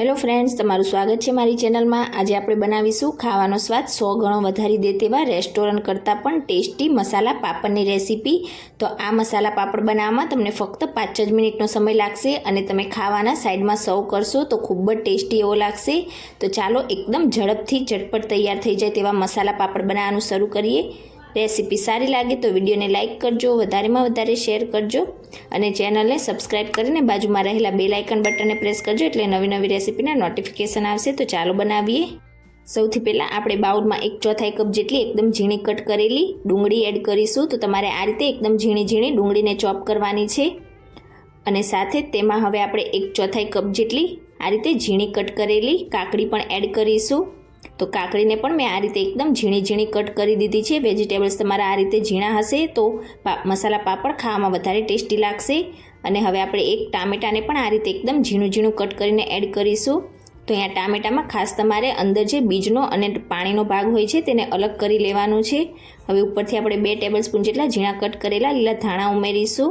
Hello friends તમારું સ્વાગત છે મારી ચેનલમાં. આજે આપણે બનાવીશું ખાવાનો સ્વાદ સો ગણો વધારી દે તેવા રેસ્ટોરન્ટ કરતાં પણ ટેસ્ટી મસાલા પાપડની રેસીપી તો આ મસાલા પાપડ બનાવવામાં તમને ફક્ત પાંચ જ મિનિટનો સમય લાગશે અને તમે ખાવાના સાઈડમાં સર્વ કરશો તો ખૂબ જ ટેસ્ટી એવો લાગશે. તો ચાલો એકદમ ઝડપથી, ઝટપટ તૈયાર થઈ જાય તેવા મસાલા પાપડ બનાવવાનું શરૂ કરીએ. રેસીપી સારી લાગે તો વિડીયોને લાઇક કરજો, વધારેમાં વધારે શેર કરજો અને ચેનલને સબસ્ક્રાઇબ કરીને બાજુમાં રહેલા બે લાઇકન બટનને પ્રેસ કરજો એટલે નવી નવી રેસીપીના નોટિફિકેશન આવશે. તો ચાલો બનાવીએ. સૌથી પહેલાં આપણે બાઉલમાં એક ચોથાઈ કપ જેટલી એકદમ ઝીણી કટ કરેલી ડુંગળી એડ કરીશું. તો તમારે આ રીતે એકદમ ઝીણી ઝીણી ડુંગળીને ચોપ કરવાની છે. અને સાથે તેમાં હવે આપણે એક ચોથાઈ કપ જેટલી આ રીતે ઝીણી કટ કરેલી કાકડી પણ એડ કરીશું. તો કાકડીને પણ મેં આ રીતે એકદમ ઝીણી ઝીણી કટ કરી દીધી છે. વેજીટેબલ્સ તમારા આ રીતે ઝીણા હશે તો મસાલા પાપડ ખાવામાં વધારે ટેસ્ટી લાગશે. અને હવે આપણે એક ટામેટાને પણ આ રીતે એકદમ ઝીણું ઝીણું કટ કરીને એડ કરીશું. તો અહીંયા ટામેટામાં ખાસ તમારે અંદર જે બીજનો અને પાણીનો ભાગ હોય છે તેને અલગ કરી લેવાનું છે. હવે ઉપરથી આપણે બે ટેબલ સ્પૂન જેટલા ઝીણા કટ કરેલા લીલા ધાણા ઉમેરીશું.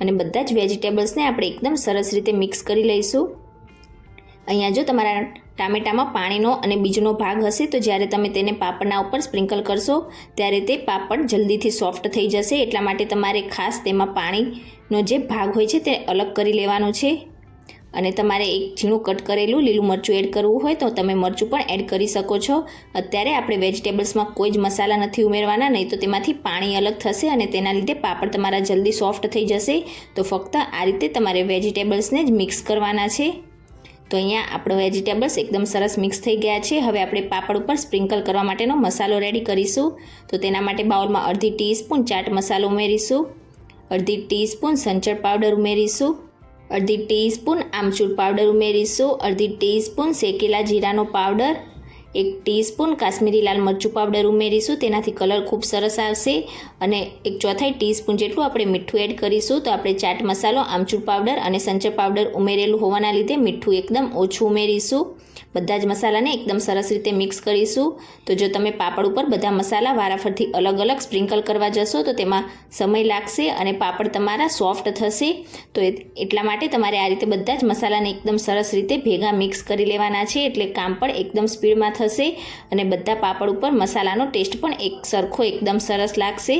અને બધા જ વેજીટેબલ્સને આપણે એકદમ સરસ રીતે મિક્સ કરી લઈશું. અહીંયા જો તમારા ટામેટામાં પાણીનો અને બીજનો ભાગ હશે, તો જ્યારે તમે તેને પાપડના ઉપર સ્પ્રિંકલ કરશો, ત્યારે તે પાપડ જલ્દીથી સોફ્ટ થઈ જશે. એટલા માટે તમારે ખાસ તેમાં પાણીનો જે ભાગ હોય છે તે અલગ કરી લેવાનો છે. અને તમારે એક ઝીણું કટ કરેલું લીલું મરચું એડ કરવું હોય તો તમે મરચું પણ એડ કરી શકો છો. અત્યારે આપણે વેજીટેબલ્સમાં કોઈ જ મસાલા નથી ઉમેરવાના, નહીં તો તેમાંથી પાણી અલગ થશે અને તેના લીધે પાપડ તમારા જલ્દી સોફ્ટ થઈ જશે. તો ફક્ત આ રીતે તમારે વેજીટેબલ્સને જ મિક્સ કરવાના છે. તો અહીંયા આપણો વેજીટેબલ્સ એકદમ સરસ મિક્સ થઈ ગયા છે. હવે આપણે પાપડ ઉપર સ્પ્રિંકલ કરવા માટેનો મસાલો રેડી કરીશું. તો તેના માટે બાઉલમાં અડધી ટીસ્પૂન ચાટ મસાલો ઉમેરીશું. અડધી ટીસ્પૂન સંચળ પાવડર ઉમેરીશું. અડધી ટીસ્પૂન આમચૂર પાવડર ઉમેરીશું. અડધી ટીસ્પૂન શેકેલા જીરાનો પાવડર એક ટીસ્પૂન કાશ્મીરી લાલ મરચું પાવડર ઉમેરીશું, તેનાથી કલર ખૂબ સરસ આવશે. અને એક ચોથાઈ ટીસ્પૂન જેટલું આપણે મીઠું એડ કરીશું, તો આપણે ચાટ મસાલો, આમચૂર પાવડર અને સંચર પાવડર ઉમેરેલું હોવાના લીધે મીઠું એકદમ ઓછું ઉમેરીશું. બધા જ મસાલાને એકદમ સરસ રીતે મિક્સ કરીશું. તો જો તમે પાપડ ઉપર બધા મસાલા વારાફરથી અલગ અલગ સ્પ્રિંકલ કરવા જશો, તો તેમાં સમય લાગશે અને પાપડ તમારા સોફ્ટ થશે. તો એટલા માટે તમારે આ રીતે બધા જ મસાલાને એકદમ સરસ રીતે ભેગા મિક્સ કરી લેવાના છે, એટલે કામ પણ એકદમ સ્પીડમાં થશે અને બધા પાપડ ઉપર મસાલાનો ટેસ્ટ પણ એક સરખો એકદમ સરસ લાગશે.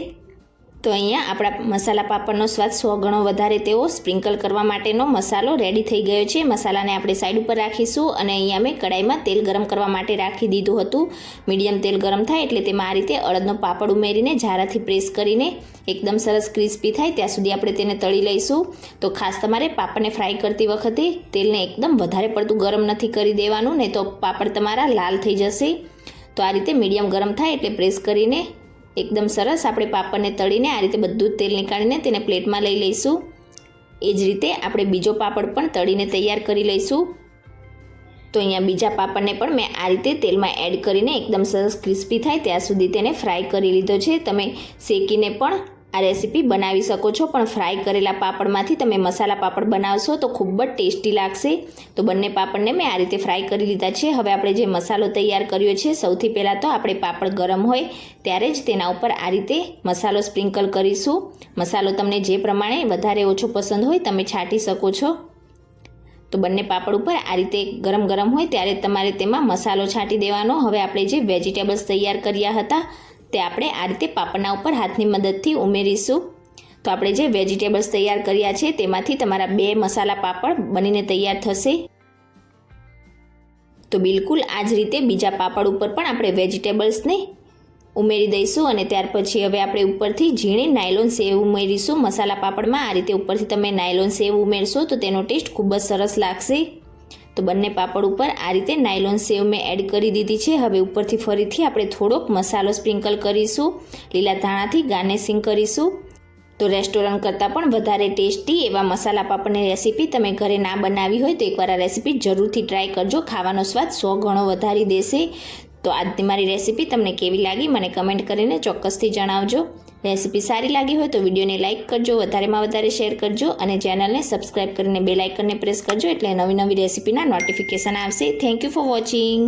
તો અહીંયા આપણા મસાલા પાપડનો સ્વાદ સો ગણો વધારે તેવો સ્પ્રિંકલ કરવા માટેનો મસાલો રેડી થઈ ગયો છે. મસાલાને આપણે સાઈડ ઉપર રાખીશું અને અહીંયા મેં કડાઈમાં તેલ ગરમ કરવા માટે રાખી દીધું હતું. મીડિયમ તેલ ગરમ થાય એટલે તેમાં આ રીતે અડદનો પાપડ ઉમેરીને ઝારાથી પ્રેસ કરીને એકદમ સરસ ક્રિસ્પી થાય ત્યાં સુધી આપણે તેને તળી લઈશું. તો ખાસ તમારે પાપડને ફ્રાય કરતી વખતે તેલને એકદમ વધારે પડતું ગરમ નથી કરી દેવાનું, નહીં તો પાપડ તમારા લાલ થઈ જશે. તો આ રીતે મીડિયમ ગરમ થાય એટલે પ્રેસ કરીને એકદમ સરસ. આપણે પાપડને તળીને આ રીતે બધું તેલ નીકાળીને તેને પ્લેટમાં લઈ લઈશું. એ જ રીતે આપણે બીજો પાપડ પણ તળીને તૈયાર કરી લઈશું. તો અહીંયા બીજા પાપડને પણ મેં આ રીતે તેલમાં એડ કરીને એકદમ સરસ ક્રિસ્પી થાય ત્યાં સુધી તેને ફ્રાય કરી લીધો છે. તમે શેકીને પણ આ રેસીપી બનાવી શકો છો, પણ ફ્રાય કરેલા પાપડમાંથી તમે મસાલા પાપડ બનાવશો તો ખૂબ જ ટેસ્ટી લાગશે. તો બંને પાપડને મેં આ રીતે ફ્રાય કરી લીધા છે. હવે આપણે જે મસાલો તૈયાર કર્યો છે, સૌથી પહેલાં તો આપણે પાપડ ગરમ હોય ત્યારે જ તેના ઉપર આ રીતે મસાલો સ્પ્રિંકલ કરીશું. મસાલો તમને જે પ્રમાણે વધારે ઓછો પસંદ હોય તમે છાંટી શકો છો. તો બંને પાપડ ઉપર આ રીતે ગરમ ગરમ હોય ત્યારે તમારે તેમાં મસાલો છાંટી દેવાનો. હવે આપણે જે વેજીટેબલ્સ તૈયાર કર્યા હતા તે આપણે આ રીતે પાપડના ઉપર હાથની મદદથી ઉમેરીશું. તો આપણે જે વેજીટેબલ્સ તૈયાર કર્યા છે, તેમાંથી તમારા બે મસાલા પાપડ બનીને તૈયાર થશે. તો બિલકુલ આ જ રીતે બીજા પાપડ ઉપર પણ આપણે વેજીટેબલ્સને ઉમેરી દઈશું અને ત્યાર પછી હવે આપણે ઉપરથી ઝીણી નાયલોન સેવ ઉમેરીશું. મસાલા પાપડમાં આ રીતે ઉપરથી તમે નાયલોન સેવ ઉમેરશો તો તેનો ટેસ્ટ ખૂબ જ સરસ લાગશે. તો બંને પાપડ ઉપર આ રીતે નાયલોન સેવ મેં એડ કરી દીધી છે. હવે ઉપરથી ફરીથી આપણે થોડોક મસાલો સ્પ્રિંકલ કરીશું, લીલા ધાણાથી ગાર્નિશિંગ કરીશું. તો રેસ્ટોરન્ટ કરતાં પણ વધારે ટેસ્ટી એવા મસાલા પાપડની રેસીપી તમે ઘરે ના બનાવી હોય તો એકવાર આ રેસીપી જરૂરથી ટ્રાય કરજો. ખાવાનો સ્વાદ સો ગણો વધારી દેશે. તો આજની મારી રેસીપી તમને કેવી લાગી મને કમેન્ટ કરીને ચોક્કસથી જણાવજો. રેસીપી સારી લાગી હોય તો વિડીયોને લાઇક કરજો, વધારેમાં વધારે શેર કરજો અને ચેનલને સબસ્ક્રાઈબ કરીને બે આઇકનને પ્રેસ કરજો એટલે નવી નવી રેસીપીના નોટિફિકેશન આવશે. Thank you for watching